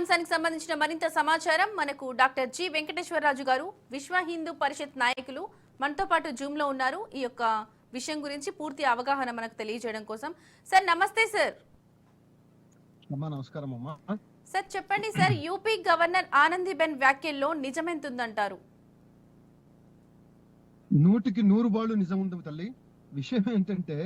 అంశానికి సంబంధించిన మరింత సమాచారం మనకు డాక్టర్ జి వెంకటేశ్వరరాజు గారు విశ్వ హిందూ పరిషత్ నాయకులు మనతో పాటు జూమ్లో ఉన్నారు. ఈ యొక్క విషయం గురించి పూర్తి అవగాహన మనకు తెలియజేయడం కోసం. సార్ నమస్తే సార్. అమ్మా నమస్కారం అమ్మా. సార్ చెప్పండి సార్ యూపీ గవర్నర్ ఆనందీబెన్ వ్యాఖ్యల్లో నిజమెంతుందంటారు? నూటికి నూరు బాళ్ళు నిజం ఉంది తల్లి. విషయం ఏంటంటే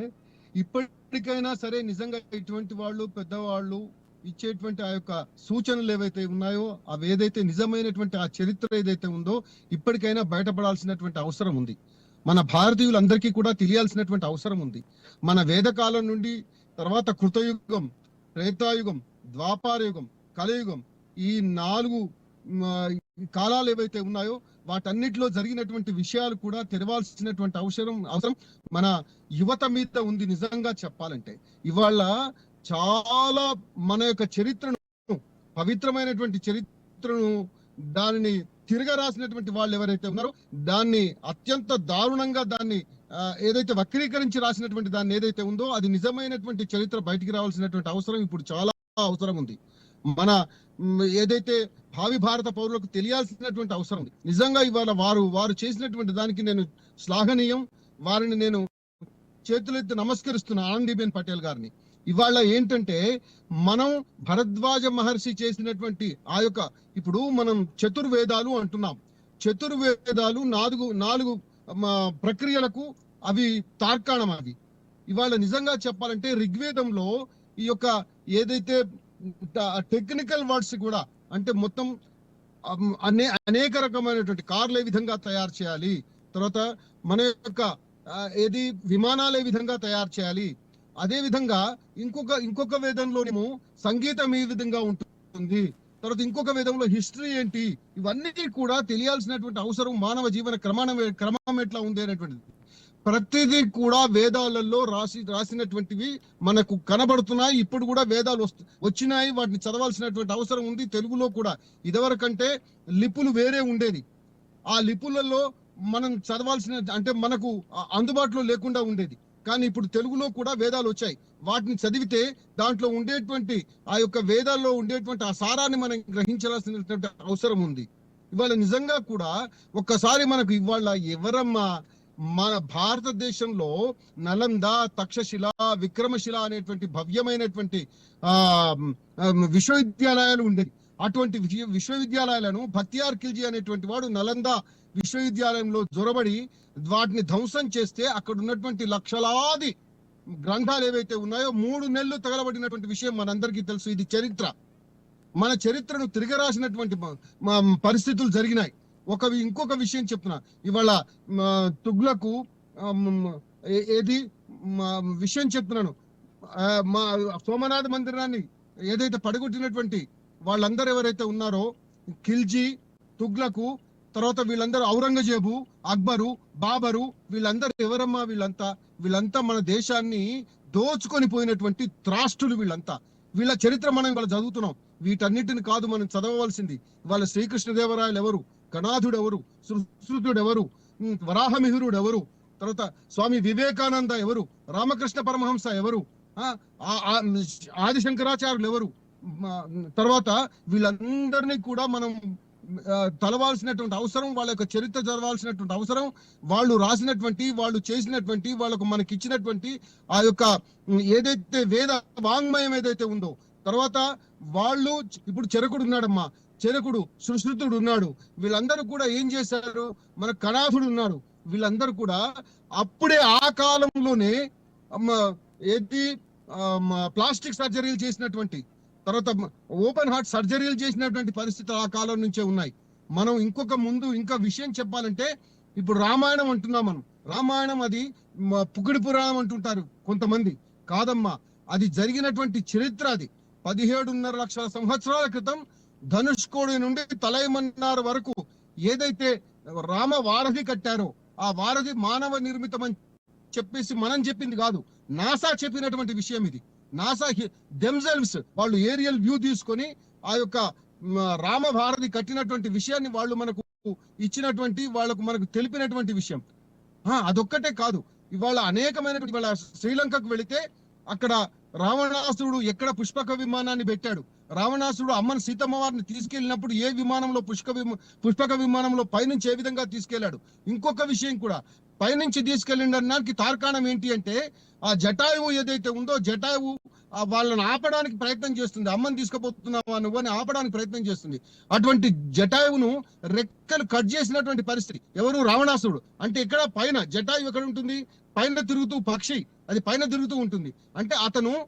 ఇప్పటికైనా సరే నిజంగా ఇటువంటి వాళ్ళు పెద్దవాళ్ళు ఇచ్చేటువంటి ఆ యొక్క సూచనలు ఏవైతే ఉన్నాయో అవి ఏదైతే నిజమైనటువంటి ఆ చరిత్ర ఏదైతే ఉందో ఇప్పటికైనా బయటపడాల్సినటువంటి అవసరం ఉంది. మన భారతీయులందరికీ కూడా తెలియాల్సినటువంటి అవసరం ఉంది. మన వేదకాలం నుండి తర్వాత కృతయుగం త్రేతాయుగం ద్వాపారయుగం కలయుగం ఈ నాలుగు కాలాలు ఏవైతే ఉన్నాయో వాటన్నిటిలో జరిగినటువంటి విషయాలు కూడా తెరవాల్సినటువంటి అవసరం అవసరం మన యువత మీద ఉంది నిజంగా చెప్పాలంటే. ఇవాళ చాలా మన యొక్క చరిత్రను పవిత్రమైనటువంటి చరిత్రను దానిని తిరగరాసినటువంటి వాళ్ళు ఎవరైతే ఉన్నారో దాన్ని అత్యంత దారుణంగా దాన్ని ఏదైతే వక్రీకరించి రాసినటువంటి దాన్ని ఏదైతే ఉందో అది నిజమైనటువంటి చరిత్ర బయటికి రావాల్సినటువంటి అవసరం ఇప్పుడు చాలా అవసరం ఉంది. మన ఏదైతే భావి భారత పౌరులకు తెలియాల్సినటువంటి అవసరం ఉంది. నిజంగా ఇవాళ వారు వారు చేసినటువంటి దానికి నేను శ్లాఘనీయం. వారిని నేను చేతులెత్తి నమస్కరిస్తున్న ఆనందీబెన్ పటేల్ గారిని. ఇవాళ ఏంటంటే మనం భరద్వాజ మహర్షి చేసినటువంటి ఆ యొక్క ఇప్పుడు మనం చతుర్వేదాలు అంటున్నాం. చతుర్వేదాలు నాలుగు నాలుగు ప్రక్రియలకు అవి తార్కాణం అవి. ఇవాళ నిజంగా చెప్పాలంటే ఋగ్వేదంలో ఈ యొక్క ఏదైతే టెక్నికల్ వర్డ్స్ కూడా అంటే మొత్తం అనే అనేక రకమైనటువంటి కార్లు ఏ విధంగా తయారు చేయాలి తర్వాత మన యొక్క ఏది విమానాలు ఏ విధంగా తయారు చేయాలి అదే విధంగా ఇంకొక ఇంకొక వేదంలోనేమో సంగీతం ఏ విధంగా ఉంటుంది. తర్వాత ఇంకొక వేదంలో హిస్టరీ ఏంటి? ఇవన్నీ కూడా తెలియాల్సినటువంటి అవసరం మానవ జీవన క్రమాణ క్రమం ఎట్లా ఉంది అనేటువంటిది. ప్రతిదీ కూడా వేదాలలో రాసి రాసినటువంటివి మనకు కనబడుతున్నాయి. ఇప్పుడు కూడా వేదాలు వస్తు వచ్చినాయి. వాటిని చదవాల్సినటువంటి అవసరం ఉంది. తెలుగులో కూడా ఇదివరకంటే లిపులు వేరే ఉండేది. ఆ లిపులలో మనం చదవాల్సిన అంటే మనకు అందుబాటులో లేకుండా ఉండేది. కానీ ఇప్పుడు తెలుగులో కూడా వేదాలు వచ్చాయి. వాటిని చదివితే దాంట్లో ఉండేటువంటి ఆ యొక్క వేదాల్లో ఉండేటువంటి ఆ సారాన్ని మనం గ్రహించాల్సినటువంటి అవసరం ఉంది. ఇవాళ నిజంగా కూడా ఒక్కసారి మనకు ఇవాళ ఎవరమ్మా మన భారతదేశంలో నలంద తక్షశిల విక్రమశిల అనేటువంటి భవ్యమైనటువంటి ఆ విశ్వవిద్యాలయాలు ఉండేవి. అటువంటి విశ్వ- విశ్వవిద్యాలయాలను భక్తియార్ ఖిల్జీ అనేటువంటి వాడు నలంద విశ్వవిద్యాలయంలో జొరబడి వాటిని ధ్వంసం చేస్తే అక్కడ ఉన్నటువంటి లక్షలాది గ్రంథాలు ఏవైతే ఉన్నాయో మూడు నెలలు తగలబడినటువంటి విషయం మనందరికీ తెలుసు. ఇది చరిత్ర. మన చరిత్రను తిరగరాసినటువంటి రాసినటువంటి పరిస్థితులు జరిగినాయి. ఒక ఇంకొక విషయం చెప్తున్నా. ఇవాళ తుగ్లకు ఏది? విషయం చెప్తున్నాను. మా సోమనాథ మందిరాన్ని ఏదైతే పడగొట్టినటువంటి వాళ్ళందరూ ఎవరైతే ఉన్నారో ఖిల్జీ తుగ్లకు తర్వాత వీళ్ళందరూ ఔరంగజేబు అక్బరు బాబరు వీళ్ళందరూ ఎవరమ్మా వీళ్ళంతా? వీళ్ళంతా మన దేశాన్ని దోచుకొని పోయినటువంటి త్రాష్టులు వీళ్ళంతా. వీళ్ళ చరిత్ర మనం ఇవాళ చదువుతున్నాం. వీటన్నిటిని కాదు మనం చదవవలసింది. వాళ్ళ శ్రీకృష్ణదేవరాయలు ఎవరు? గణాధుడు ఎవరు? సుశ్రుతుడు ఎవరు? ఉమ్, వరాహమిహిరుడు ఎవరు? తర్వాత స్వామి వివేకానంద ఎవరు? రామకృష్ణ పరమహంస ఎవరు? ఆ, ఆ- ఎవరు? తర్వాత వీళ్ళందరినీ కూడా మనం తలవాల్సినటువంటి అవసరం వాళ్ళ యొక్క చరిత్ర చదవాల్సినటువంటి అవసరం వాళ్ళు రాసినటువంటి వాళ్ళు చేసినటువంటి వాళ్ళకు మనకి ఇచ్చినటువంటి ఆ యొక్క ఏదైతే వేద వాంగ్మయం ఏదైతే ఉందో తర్వాత వాళ్ళు ఇప్పుడు చెరకుడు ఉన్నాడమ్మా. చెరకుడు సుశ్రుతుడు ఉన్నాడు. వీళ్ళందరూ కూడా ఏం చేశారు? మన కణాథుడు ఉన్నాడు. వీళ్ళందరూ కూడా అప్పుడే ఆ కాలంలోనే ఏది ప్లాస్టిక్ సర్జరీలు చేసినటువంటి తర్వాత ఓపెన్ హార్ట్ సర్జరీలు చేసినటువంటి పరిస్థితులు ఆ కాలం నుంచే ఉన్నాయి. మనం ఇంకొక ముందు ఇంకా విషయం చెప్పాలంటే ఇప్పుడు రామాయణం అంటున్నాం మనం. రామాయణం అది మ- పుకిడి పురాణం అంటుంటారు కొంతమంది. కాదమ్మా అది జరిగినటువంటి చరిత్ర అది. పదిహేడున్నర లక్షల సంవత్సరాల క్రితం ధనుష్కోడి నుండి తలైమన్నార్ వరకు ఏదైతే రామ వారధి కట్టారో ఆ వారధి మానవ నిర్మితం అని చెప్పేసి మనం చెప్పింది కాదు. నాసా చెప్పినటువంటి విషయం ఇది. నాసా దెమ్సెల్వ్స్ వాళ్ళు ఏరియల్ వ్యూ తీసుకొని ఆ యొక్క రామభారతి కట్టినటువంటి విషయాన్ని వాళ్ళు మనకు ఇచ్చినటువంటి వాళ్ళకు మనకు తెలిపినటువంటి విషయం. ఆ, అదొక్కటే కాదు. ఇవాళ అనేకమైనటువంటి ఇవాళ శ్రీలంకకు వెళితే అక్కడ రావణాసురుడు ఎక్కడ పుష్పక విమానాన్ని పెట్టాడు? రావణాసుడు అమ్మను సీతమ్మ వారిని తీసుకెళ్ళినప్పుడు ఏ విమానంలో పుష్క పుష్పక విమానంలో పైనుంచి ఏ విధంగా తీసుకెళ్ళాడు ఇంకొక విషయం కూడా. పైనుంచి తీసుకెళ్ళిండడానికి తార్కాణం ఏంటి అంటే ఆ జటాయువు ఏదైతే ఉందో జటాయువు వాళ్ళని ఆపడానికి ప్రయత్నం చేస్తుంది. అమ్మని తీసుకుపోతున్నావా నువ్వు అని ఆపడానికి ప్రయత్నం చేస్తుంది. అటువంటి జటాయువును రెక్కలు కట్ చేసినటువంటి పరిస్థితి. ఎవరు? రావణాసుడు అంటే ఇక్కడ పైన జటాయువు ఎక్కడ ఉంటుంది? పైన తిరుగుతూ పక్షి. అది పైన తిరుగుతూ ఉంటుంది. అంటే అతను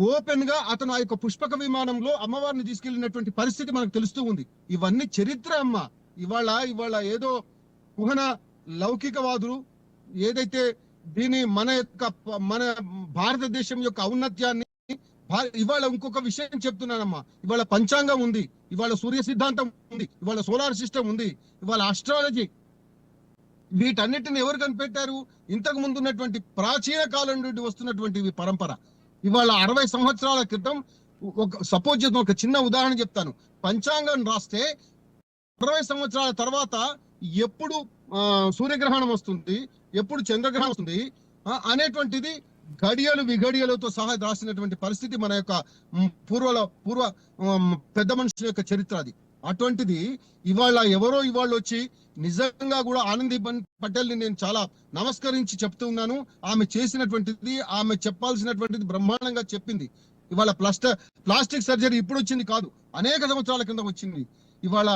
ఓపెన్గా అతను ఆ యొక్క పుష్పక విమానంలో అమ్మవారిని తీసుకెళ్ళినటువంటి పరిస్థితి మనకు తెలుస్తూ ఉంది. ఇవన్నీ చరిత్ర అమ్మ. ఇవాళ ఇవాళ ఏదో కుహన లౌకికవాదులు ఏదైతే దీని మన యొక్క మన భారతదేశం యొక్క ఔన్నత్యాన్ని భా- ఇవాళ ఇంకొక విషయం చెప్తున్నానమ్మా. ఇవాళ పంచాంగం ఉంది ఇవాళ సూర్య సిద్ధాంతం ఉంది ఇవాళ సోలార్ సిస్టమ్ ఉంది ఇవాళ ఆస్ట్రాలజీ. వీటన్నిటిని ఎవరు కనిపెట్టారు? ఇంతకు ముందు ఉన్నటువంటి ప్రాచీన కాలం నుండి వస్తున్నటువంటి పరంపర. ఇవాళ అరవై సంవత్సరాల క్రితం ఒక సపోజ్ చేద్దాం ఒక చిన్న ఉదాహరణ చెప్తాను. పంచాంగం రాస్తే అరవై సంవత్సరాల తర్వాత ఎప్పుడు సూర్యగ్రహణం వస్తుంది ఎప్పుడు చంద్రగ్రహణం వస్తుంది అనేటువంటిది గడియలు విఘడియలతో సహా రాసినటువంటి పరిస్థితి మన యొక్క మ్, పూర్వల పూర్వ పెద్ద మనుషుల యొక్క చరిత్ర అది. అటువంటిది ఇవాళ ఎవరో ఇవాళ వచ్చి నిజంగా కూడా ఆనంది పటేల్ని నేను చాలా నమస్కరించి చెప్తూ ఉన్నాను. ఆమె చేసినటువంటిది ఆమె చెప్పాల్సినటువంటిది బ్రహ్మాండంగా చెప్పింది. ఇవాళ ప్లాస్టర్ ప్లాస్టిక్ సర్జరీ ఇప్పుడు వచ్చింది కాదు. అనేక సంవత్సరాల కింద వచ్చింది. ఇవాళ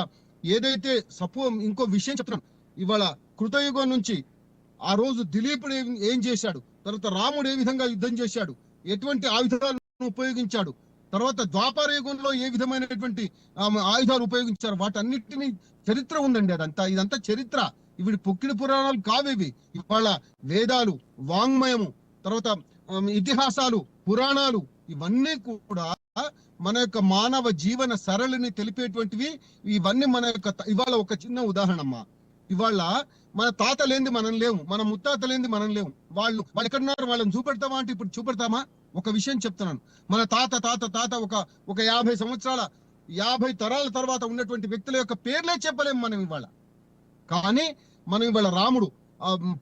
ఏదైతే సపో ఇంకో విషయం చెప్తున్నాను ఇవాళ కృతయుగం నుంచి ఆ రోజు దిలీపుడు ఏం- ఏం చేశాడు? తర్వాత రాముడు ఏ విధంగా యుద్ధం చేశాడు? ఎటువంటి ఆయుధాలను ఉపయోగించాడు? తర్వాత ద్వాపార యుగంలో ఏ విధమైనటువంటి ఆయుధాలు ఉపయోగించారు? వాటన్నిటిని చరిత్ర ఉందండి అదంతా. ఇదంతా చరిత్ర. ఇవి పొక్కిడి పురాణాలు కావేవి. ఇవాళ వేదాలు వాంగ్మయము తర్వాత ఇతిహాసాలు పురాణాలు ఇవన్నీ కూడా మన యొక్క మానవ జీవన సరళిని తెలిపేటువంటివి. ఇవన్నీ మన యొక్క ఇవాళ ఒక చిన్న ఉదాహరణ అమ్మా ఇవాళ మన తాత లేనిది మనం లేవు మన ముత్తాత లేనిది మనం లేవు. వాళ్ళు వాళ్ళు ఎక్కడున్నారు? వాళ్ళని చూపెడతామా అంటే ఇప్పుడు చూపెడతామా? ఒక విషయం చెప్తున్నాను. మన తాత తాత తాత ఒక ఒక యాభై సంవత్సరాల యాభై తరాల తర్వాత ఉన్నటువంటి వ్యక్తుల యొక్క పేర్లే చెప్పలేము మనం ఇవాళ. కానీ మనం ఇవాళ రాముడు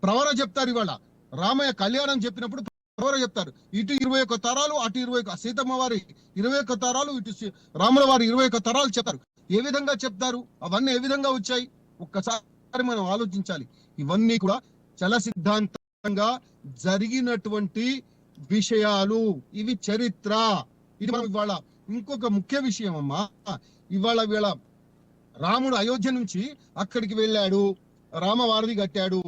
ప్రవర చెప్తారు ఇవాళ. రామయ్య కళ్యాణం చెప్పినప్పుడు ప్రవర చెప్తారు. ఇటు ఇరవై ఒక్క తరాలు అటు ఇరవై ఒక సీతమ్మ వారి ఇరవై ఒక్క తరాలు ఇటు రాముల వారి ఇరవై ఒక్క తరాలు చెప్తారు. ఏ విధంగా చెప్తారు? అవన్నీ ఏ విధంగా వచ్చాయి? ఒక్కసారి మనం ఆలోచించాలి. ఇవన్నీ కూడా చల సిద్ధాంతంగా జరిగినటువంటి విషయాలు. ఇవి చరిత్ర. ఇది మనం ఇవాళ ఇంకొక ముఖ్య విషయం అమ్మా. ఇవాళ వీళ్ళ రాముడు అయోధ్య నుంచి అక్కడికి వెళ్ళాడు. రామవారధి కట్టాడు.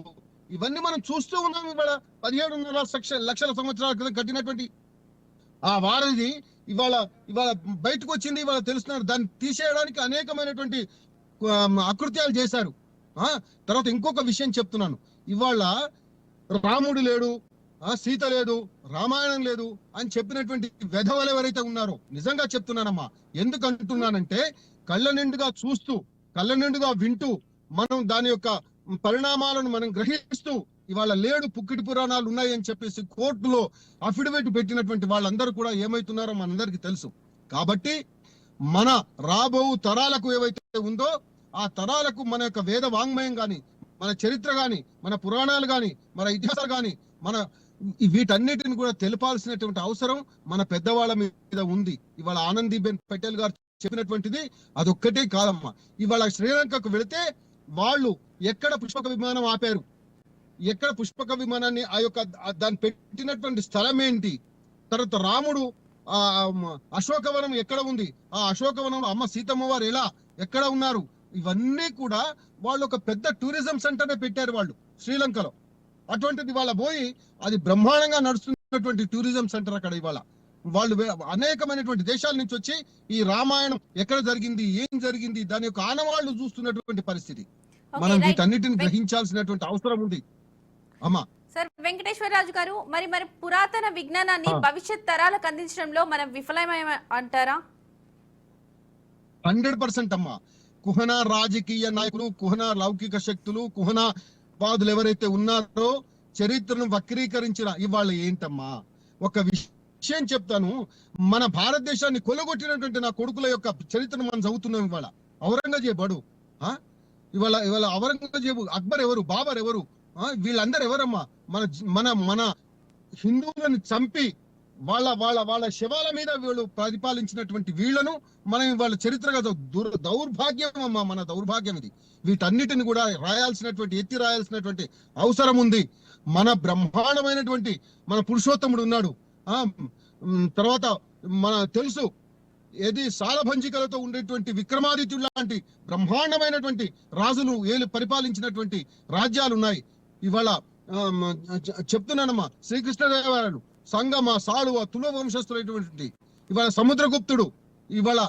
ఇవన్నీ మనం చూస్తూ ఉన్నాం ఇవాళ పదిహేడున్నర లక్షల సంవత్సరాల క్రితం కట్టినటువంటి ఆ వారధి ఇవాళ ఇవాళ బయటకు వచ్చింది ఇవాళ తెలుస్తున్నారు. దాన్ని తీసేయడానికి అనేకమైనటువంటి అకృత్యాలు చేశారు. తర్వాత ఇంకొక విషయం చెప్తున్నాను. ఇవాళ రాముడు లేడు ఆ సీత లేదు రామాయణం లేదు అని చెప్పినటువంటి వెధవలు ఎవరైతే ఉన్నారో నిజంగా చెప్తున్నానమ్మా. ఎందుకు అంటున్నానంటే కళ్ళ నిండుగా చూస్తూ కళ్ళ నిండుగా వింటూ మనం దాని యొక్క పరిణామాలను మనం గ్రహిస్తూ ఇవాళ లేడు పుక్కిటి పురాణాలు ఉన్నాయని చెప్పేసి కోర్టులో అఫిడవిట్ పెట్టినటువంటి వాళ్ళందరూ కూడా ఏమైతున్నారో మనందరికీ తెలుసు. కాబట్టి మన రాబో తరాలకు ఏవైతే ఉందో ఆ తరాలకు మన యొక్క వేద వాంగ్మయం కానీ మన చరిత్ర కానీ మన పురాణాలు కానీ మన ఇతిహాసాలు కానీ మన వీటన్నిటిని కూడా తెలపాల్సినటువంటి అవసరం మన పెద్దవాళ్ళ మీద ఉంది. ఇవాళ ఆనందీబెన్ పటేల్ గారు చెప్పినటువంటిది అదొక్కటే కాదమ్మా. ఇవాళ శ్రీలంకకు వెళితే వాళ్ళు ఎక్కడ పుష్పక విమానం ఆపారు? ఎక్కడ పుష్పక విమానాన్ని ఆ యొక్క దాన్ని పెట్టినటువంటి స్థలం ఏంటి? తర్వాత రాముడు ఆ అశోకవనం ఎక్కడ ఉంది? ఆ అశోకవనం అమ్మ సీతమ్మ వారు ఎలా? ఎక్కడ ఉన్నారు? ఇవన్నీ కూడా వాళ్ళు ఒక పెద్ద టూరిజం సెంటర్ పెట్టారు వాళ్ళు శ్రీలంకలో. అటువంటిది వాళ్ళ పోయి అది బ్రహ్మాండంగా నడుస్తున్నటువంటి టూరిజం సెంటర్ అక్కడ ఇవాళ. వాళ్ళు అనేకమైనటువంటి దేశాల నుంచి వచ్చి ఈ రామాయణం ఎక్కడ జరిగింది ఏం జరిగింది దాని యొక్క ఆనవాళ్ళు చూస్తున్నటువంటి పరిస్థితి. మనం. వీటన్నిటిని గ్రహించాల్సినటువంటి అవసరం ఉంది. అమ్మా. సార్ వెంకటేశ్వరరాజు గారు మరి మరి పురాతన విజ్ఞానాన్ని. భవిష్యత్ తరాలకు అందించడంలో మనం విఫలమై అంటారా? హండ్రెడ్ పర్సెంట్ అమ్మా. కుహన రాజకీయ నాయకులు కుహన లౌకిక శక్తులు కుహన వాదులు ఎవరైతే ఉన్నారో చరిత్రను వక్రీకరించిన ఇవాళ ఏంటమ్మా? ఒక విషయం చెప్తాను. మన భారతదేశాన్ని కొలగొట్టినటువంటి నా కొడుకుల యొక్క చరిత్రను మనం చదువుతున్నాం ఇవాళ. ఔరంగజేబు ఆ? ఇవాళ ఇవాళ ఔరంగజేబు అక్బర్ ఎవరు? బాబర్ ఎవరు? ఆ? వీళ్ళందరూ ఎవరమ్మా? మన మన మన హిందువులను చంపి వాళ్ళ వాళ్ళ వాళ్ళ శవాల మీద వీళ్ళు ప్రతిపాదించినటువంటి వీళ్ళను మనం వాళ్ళ చరిత్రగా దుర్ దౌర్భాగ్యం అమ్మా మన దౌర్భాగ్యం ఇది. వీటన్నిటిని కూడా రాయాల్సినటువంటి ఎత్తి రాయాల్సినటువంటి అవసరం ఉంది. మన బ్రహ్మాండమైనటువంటి మన పురుషోత్తముడు ఉన్నాడు. ఆ తర్వాత మన తెలుసు ఏది సాలభంజికలతో ఉండేటువంటి విక్రమాదిత్యుడు లాంటి బ్రహ్మాండమైనటువంటి రాజులు ఏలు పరిపాలించినటువంటి రాజ్యాలు ఉన్నాయి ఇవాళ చెప్తున్నానమ్మా శ్రీకృష్ణదేవరాయలు. సంగమ సాళువ తుల వంశస్థులైనటువంటి ఇవాళ సముద్రగుప్తుడు ఇవాళ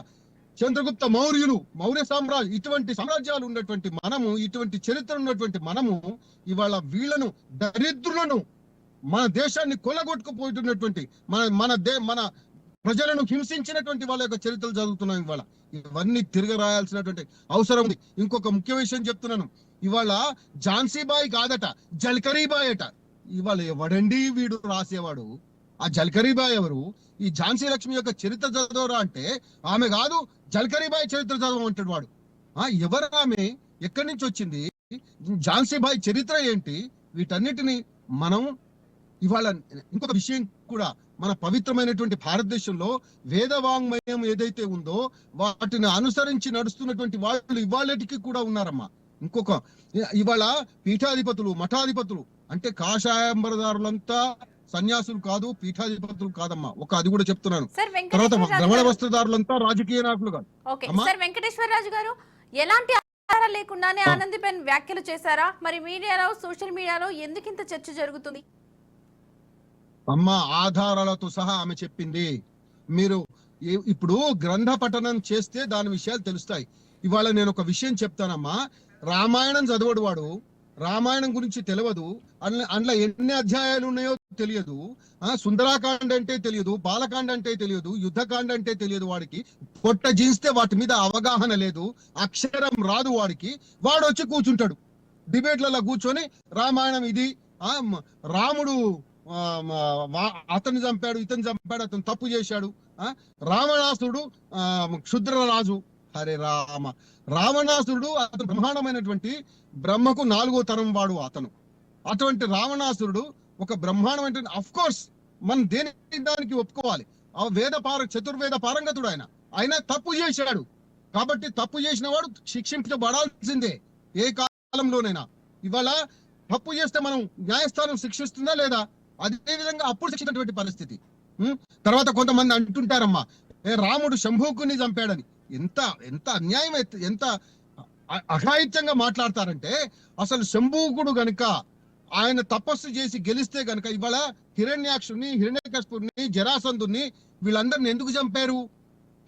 చంద్రగుప్త మౌర్యులు మౌర్య సామ్రాజ్యం ఇటువంటి సామ్రాజ్యాలు ఉన్నటువంటి మనము ఇటువంటి చరిత్ర ఉన్నటువంటి మనము ఇవాళ వీళ్ళను దరిద్రులను మన దేశాన్ని కొలగొట్టుకుపోతున్నటువంటి మన మన దే మన ప్రజలను హింసించినటువంటి వాళ్ళ యొక్క చరిత్రలు చదువుతున్నాం ఇవాళ. ఇవన్నీ తిరగ రాయాల్సినటువంటి అవసరం ఉంది. ఇంకొక ముఖ్య విషయం చెప్తున్నాను. ఇవాళ ఝాన్సీబాయి కాదట జల్కరీబాయ్ అట. ఇవాళ ఎవడండి వీడు రాసేవాడు? ఆ జల్కరీబాయ్ ఎవరు? ఈ ఝాన్సీ లక్ష్మి యొక్క చరిత్ర చదవరా అంటే ఆమె కాదు జల్కరీబాయ్ చరిత్ర చదవమంటాడు వాడు. ఆ ఎవరు ఆమె? ఎక్కడి నుంచి వచ్చింది? ఝాన్సీబాయ్ చరిత్ర ఏంటి? వీటన్నిటిని మనం ఇవాళ ఇంకొక విషయం కూడా మన పవిత్రమైనటువంటి భారతదేశంలో వేదవాంగ్మయం ఏదైతే ఉందో వాటిని అనుసరించి నడుస్తున్నటువంటి వాళ్ళు ఇవాళటికి కూడా ఉన్నారమ్మా. ఇంకొక ఇవాళ పీఠాధిపతులు మఠాధిపతులు అంటే కాషాయంబరదారులంతా సన్యాసులు కాదు పీఠాధిపతులు కాదమ్మా. ఒక అది కూడా చెప్తున్నాను. తర్వాత వస్త్రదారులంతా రాజకీయ నాయకులు కాదు? సార్ వెంకటేశ్వరరాజు గారు ఎలాంటి లేకుండానే. ఆనందిబెన్ వ్యాఖ్యలు చేశారా? మరి మీడియాలో సోషల్ మీడియాలో ఎందుకు ఇంత చర్చ జరుగుతుంది? అమ్మ ఆధారాలతో సహా ఆమె చెప్పింది. మీరు ఇప్పుడు గ్రంథ పఠనం చేస్తే దాని విషయాలు తెలుస్తాయి. ఇవాళ నేను ఒక విషయం చెప్తానమ్మా. రామాయణం చదవడు వాడు. రామాయణం గురించి తెలియదు అందులో అందులో ఎన్ని అధ్యాయాలు ఉన్నాయో తెలియదు. ఆ సుందరాకాండ అంటే తెలియదు బాలకాండ అంటే తెలియదు యుద్ధకాండ అంటే తెలియదు వాడికి. పొట్ట జీన్స్తే వాటి మీద అవగాహన లేదు అక్షరం రాదు వాడికి. వాడు వచ్చి కూర్చుంటాడు. డిబేట్లలో కూర్చొని రామాయణం ఇది ఆ రాముడు అతను చంపాడు ఇతను చంపాడు అతను తప్పు చేశాడు. ఆ రావణాసురుడు ఆ క్షుద్ర రాజు హరే రామ. రావణాసురుడు అతను బ్రహ్మాండమైనటువంటి బ్రహ్మకు నాలుగో తరం వాడు అతను. అటువంటి రావణాసురుడు ఒక బ్రహ్మాండమైన అఫ్ కోర్స్ మనం దేని దానికి ఒప్పుకోవాలి? ఆ వేద పార చతుర్వేద పారంగతుడు ఆయన. ఆయన తప్పు చేశాడు. కాబట్టి తప్పు చేసిన వాడు శిక్షించబడాల్సిందే. ఏ కాలంలోనైనా. ఇవాళ తప్పు చేస్తే మనం న్యాయస్థానం శిక్షిస్తుందా లేదా? అదే విధంగా అప్పుడు శిక్షించినటువంటి పరిస్థితి. తర్వాత కొంతమంది అంటుంటారమ్మా ఏ రాముడు శంభూకుని చంపాడని. ఎంత ఎంత అన్యాయం ఎంత అఘాయిత్యంగా మాట్లాడతారంటే అసలు శంభూకుడు గనుక ఆయన తపస్సు చేసి గెలిస్తే గనుక ఇవాళ హిరణ్యాక్షుని హిరణ్యకశపుని జరాసంధుని వీళ్ళందరిని ఎందుకు చంపారు?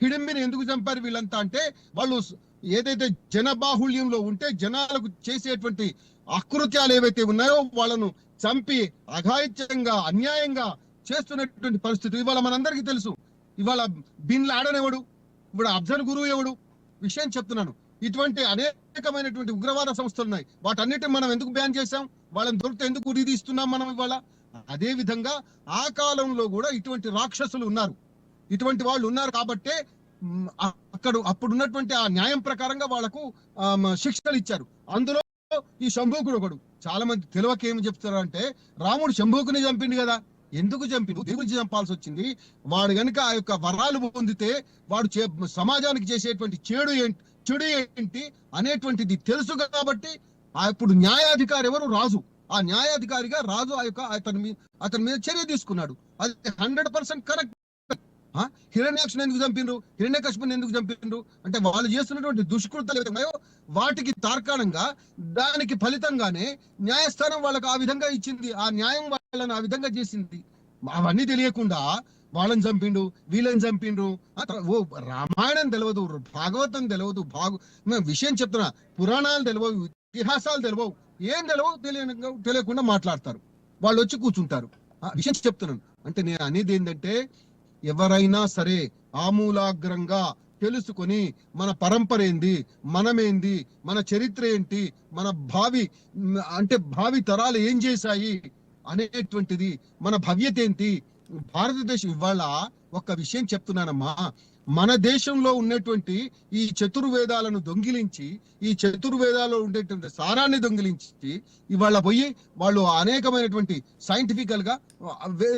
హిడింబిని ఎందుకు చంపారు వీళ్ళంతా అంటే వాళ్ళు ఏదైతే జనబాహుళ్యంలో ఉంటే జనాలకు చేసేటువంటి అకృత్యాలు ఏవైతే ఉన్నాయో వాళ్ళను చంపి అఘాయిత్యంగా అన్యాయంగా చేస్తున్నటువంటి పరిస్థితి ఇవాళ మనందరికీ తెలుసు. ఇవాళ బిన్ లాడనేవాడు ఇప్పుడు అబ్జన్ గురువు ఎవడు? విషయం చెప్తున్నాను. ఇటువంటి అనేకమైనటువంటి ఉగ్రవాద సంస్థలు ఉన్నాయి వాటన్నిటిని మనం ఎందుకు బ్యాన్ చేశాం? వాళ్ళని దొరికితే ఎందుకు ఉరి తీస్తున్నాం మనం ఇవాళ? అదే విధంగా ఆ కాలంలో కూడా ఇటువంటి రాక్షసులు ఉన్నారు. ఇటువంటి వాళ్ళు ఉన్నారు కాబట్టే అక్కడ అప్పుడు ఉన్నటువంటి ఆ న్యాయం ప్రకారంగా వాళ్ళకు శిక్షలు ఇచ్చారు. అందులో ఈ శంభూకుడు ఒకడు. చాలా మంది తెలియక ఏమి చెప్తారు అంటే రాముడు శంభూకుని చంపిండు కదా. ఎందుకు చంపిండు? దేవుడు చంపాల్సి వచ్చింది వాడు గనుక ఆ యొక్క వరాలు పొందితే వాడు చే- సమాజానికి చేసేటువంటి చెడు ఏంటి చెడు ఏంటి అనేటువంటిది తెలుసు కాబట్టి ఆ ఇప్పుడు న్యాయాధికారి ఎవరు? రాజు. ఆ న్యాయాధికారిగా రాజు ఆ యొక్క అతని మీద అతని మీద చర్య తీసుకున్నాడు. అది హండ్రెడ్ పర్సెంట్ కరెక్ట్ హిరణ్యాక్షుని ఎందుకు చంపిండ్రు హిరణ్యకశిపుని ఎందుకు చంపిండ్రు అంటే వాళ్ళు చేస్తున్నటువంటి దుష్కృతాలు ఏవైతే వాటికి తార్కాణంగా దానికి ఫలితంగానే న్యాయస్థానం వాళ్ళకు ఆ విధంగా ఇచ్చింది. ఆ న్యాయం వాళ్ళని ఆ విధంగా చేసింది. అవన్నీ తెలియకుండా వాళ్ళని చంపిండు వీళ్ళని చంపిండ్రు. ఓ రామాయణం తెలియదు భాగవతం తెలియదు భాగు విషయం చెప్తున్నా పురాణాలు తెలియవు ఇతిహాసాలు తెలియవు ఏం తెలియవు తెలియ తెలియకుండా మాట్లాడతారు. వాళ్ళు వచ్చి కూర్చుంటారు. ఆ విషయం చెప్తున్నాను. అంటే నేను అనేది ఏంటంటే ఎవరైనా సరే ఆమూలాగ్రంగా తెలుసుకొని మన పరంపర ఏంది మనమేంది మన చరిత్ర ఏంటి మన భావి అంటే భావి తరాలు ఏం చేశాయి అనేటువంటిది మన భవ్యత ఏంటి భారతదేశం ఇవాళ ఒక విషయం చెప్తున్నానమ్మా. మన దేశంలో ఉన్నటువంటి ఈ చతుర్వేదాలను దొంగిలించి ఈ చతుర్వేదాల్లో ఉండేటువంటి సారాన్ని దొంగిలించి ఇవాళ పోయి వాళ్ళు అనేకమైనటువంటి సైంటిఫికల్గా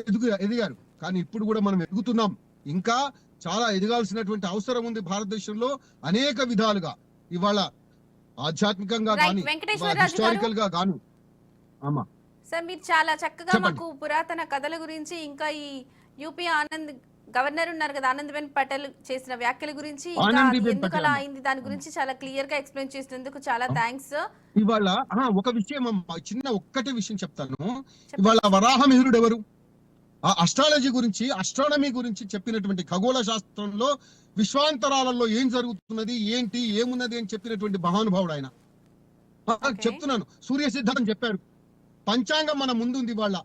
ఎదుగు ఎదిగారు. కానీ ఇప్పుడు కూడా మనం ఎదుగుతున్నాం. ఇంకా చాలా ఎదగాల్సినటువంటి అవసరం ఉంది భారతదేశంలో అనేక విధాలుగా. ఇవాళ ఆధ్యాత్మికంగా. కానీ. హిస్టారికల్గా ఆమా. సార్ మీరు చాలా చక్కగా. మాకు పురాతన కథల గురించి ఇంకా ఈ యూపీ ఆనంద్ గవర్నర్ ఉన్నారు కదా ఆనందీబెన్ పటేల్ చేసిన వ్యాఖ్యల గురించి ఎందుకు అలా. అయింది? దాని గురించి చాలా క్లియర్గా ఎక్స్ప్లెయిన్ చేసినందుకు చాలా థ్యాంక్స్. ఇవాళ ఒక విషయం అమ్మా, చిన్న ఒక్కటే విషయం చెప్తాను. ఇవాళ వరాహమిహిరుడు ఎవరు? ఆ అస్ట్రాలజీ గురించి అస్ట్రానమీ గురించి చెప్పినటువంటి ఖగోళ శాస్త్రంలో విశ్వాంతరాలలో ఏం జరుగుతున్నది ఏంటి ఏమున్నది అని చెప్పినటువంటి మహానుభావుడు ఆయన. చెప్తున్నాను. సూర్య సిద్ధాంతం చెప్పారు. పంచాంగం మన ముందుంది వాళ్ళ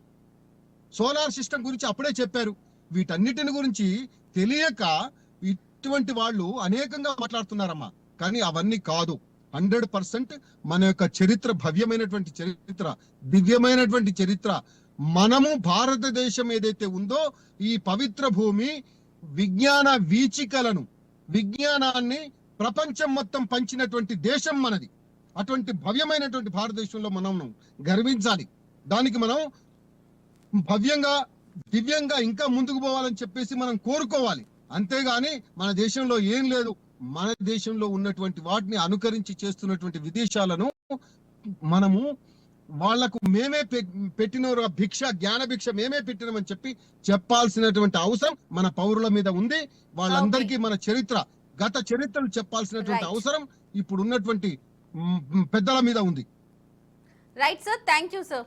సోలార్ సిస్టమ్ గురించి అప్పుడే చెప్పారు. వీటన్నిటిని గురించి తెలియక ఇటువంటి వాళ్ళు అనేకంగా మాట్లాడుతున్నారమ్మా. కానీ అవన్నీ కాదు. హండ్రెడ్ పర్సెంట్ మన యొక్క చరిత్ర భవ్యమైనటువంటి చరిత్ర దివ్యమైనటువంటి చరిత్ర మనము భారతదేశం ఏదైతే ఉందో ఈ పవిత్ర భూమి విజ్ఞాన వీచికలను విజ్ఞానాన్ని ప్రపంచం మొత్తం పంచినటువంటి దేశం మనది. అటువంటి భవ్యమైనటువంటి భారతదేశంలో మనం గర్వించాలి. దానికి మనం భవ్యంగా దివ్యంగా ఇంకా ముందుకు పోవాలని చెప్పేసి మనం కోరుకోవాలి. అంతేగాని మన దేశంలో ఏం లేదు. మన దేశంలో ఉన్నటువంటి వాటిని అనుకరించి చేస్తున్నటువంటి విదేశాలను మనము వాళ్ళకు మేమే పెట్టిన భిక్ష జ్ఞాన భిక్ష మేమే పెట్టినామని చెప్పి చెప్పాల్సినటువంటి అవసరం మన పౌరుల మీద ఉంది. వాళ్ళందరికీ మన చరిత్ర గత చరిత్రను చెప్పాల్సినటువంటి. అవసరం ఇప్పుడు ఉన్నటువంటి పెద్దల మీద ఉంది. Right sir thank you sir